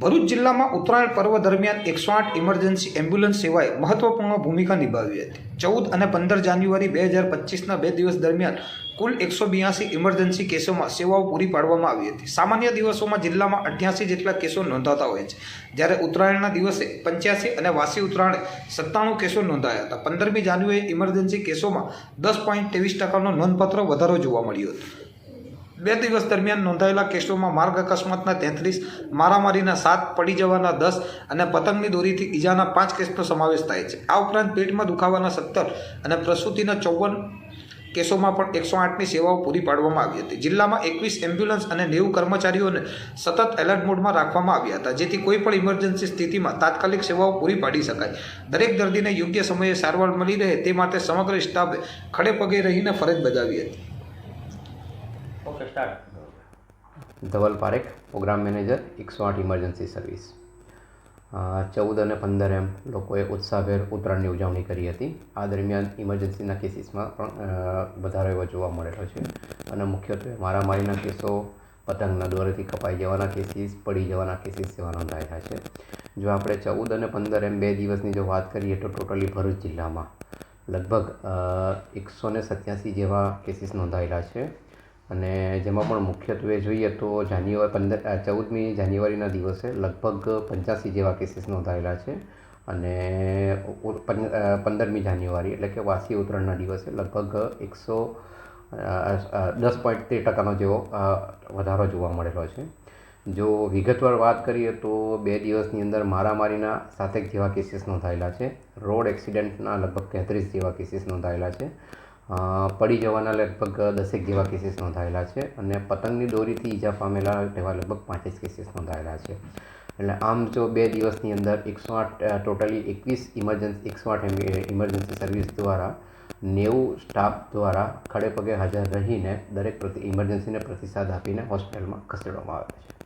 ભરૂચ જિલ્લામાં ઉત્તરાયણ પર્વ દરમિયાન એકસો આઠ ઇમરજન્સી એમ્બ્યુલન્સ સેવાએ મહત્વપૂર્ણ ભૂમિકા નિભાવી હતી. ચૌદ અને પંદર જાન્યુઆરી બે હજાર પચીસના બે દિવસ દરમિયાન કુલ એકસો બ્યાસી ઇમરજન્સી કેસોમાં સેવાઓ પૂરી પાડવામાં આવી હતી. સામાન્ય દિવસોમાં જિલ્લામાં અઠ્યાસી જેટલા કેસો નોંધાતા હોય છે. જ્યારે ઉત્તરાયણના દિવસે પંચ્યાસી અને વાસી ઉત્તરાયણે સત્તાણું કેસો નોંધાયા હતા. પંદરમી જાન્યુઆરી ઇમરજન્સી કેસોમાં દસ પોઈન્ટ ત્રેવીસ ટકાનો નોંધપાત્ર વધારો જોવા મળ્યો હતો. બે દિવસ દરમિયાન નોંધાયેલા કેસોમાં માર્ગ અકસ્માતના તેત્રીસ, મારામારીના સાત, પડી જવાના દસ અને પતંગની દોરીથી ઈજાના પાંચ કેસનો સમાવેશ થાય છે. આ ઉપરાંત પેટમાં દુખાવાના સત્તર અને પ્રસૂતિના ચોવન કેસોમાં પણ એકસો આઠની સેવાઓ પૂરી પાડવામાં આવી હતી. જિલ્લામાં એકવીસ એમ્બ્યુલન્સ અને નેવું કર્મચારીઓને સતત એલર્ટ મોડમાં રાખવામાં આવ્યા હતા, જેથી કોઈપણ ઇમરજન્સી સ્થિતિમાં તાત્કાલિક સેવાઓ પૂરી પાડી શકાય. દરેક દર્દીને યોગ્ય સમયે સારવાર મળી રહે તે માટે સમગ્ર સ્ટાફે ખડે પગે રહીને ફરજ બજાવી હતી. Okay start Dhaval Parekh, programme manager, એકસો આઠ ઇમરજન્સી સર્વિસ. ચૌદ અને પંદર એમ લોકોએ ઉત્સાહભેર ઉત્તરાયણની ઉજવણી કરી હતી. આ દરમિયાન ઇમરજન્સીના કેસીસમાં પણ વધારો એવો જોવા મળેલો છે. અને મુખ્યત્વે મારામારીના કેસો, પતંગના દોરેથી કપાઈ જવાના કેસીસ, પડી જવાના કેસીસ જેવા નોંધાયેલા છે. જો આપણે ચૌદ અને પંદર એમ બે દિવસની જો વાત કરીએ તો ટોટલી ભરૂચ જિલ્લામાં લગભગ એકસો ને સત્યાસી જેવા કેસીસ નોંધાયેલા છે. અને જેમાં પણ મુખ્યત્વે જોઈએ તો જાન્યુઆરી પંદર ચૌદમી જાન્યુઆરીના દિવસે લગભગ પંચ્યાસી જેવા કેસીસ નોંધાયેલા છે. અને પંદરમી જાન્યુઆરી એટલે કે વાસી ઉત્તરાયણના દિવસે લગભગ એકસો દસ પોઈન્ટ ત્રીસ ટકાનો જેવો વધારો જોવા મળેલો છે. જો વિગતવાર વાત કરીએ તો બે દિવસની અંદર મારામારીના સાતેક જેવા કેસીસ નોંધાયેલા છે. રોડ એક્સિડન્ટના લગભગ તેત્રીસ જેવા કેસીસ નોંધાયેલા છે. પડી જવાના લગભગ દસેક જેવા કેસીસ નોંધાયેલા છે અને પતંગની દોરીથી ઈજા પામેલા તેવા લગભગ પાંચીસ કેસીસ નોંધાયેલા છે. એટલે આમ જો બે દિવસની અંદર એકસો આઠ ટોટલી એકવીસ ઇમરજન્સી એકસો આઠ ઇમરજન્સી સર્વિસ દ્વારા નેવું સ્ટાફ દ્વારા ખડે પગે હાજર રહીને દરેક પ્રતિ ઇમરજન્સીને પ્રતિસાદ આપીને હોસ્પિટલમાં ખસેડવામાં આવે છે.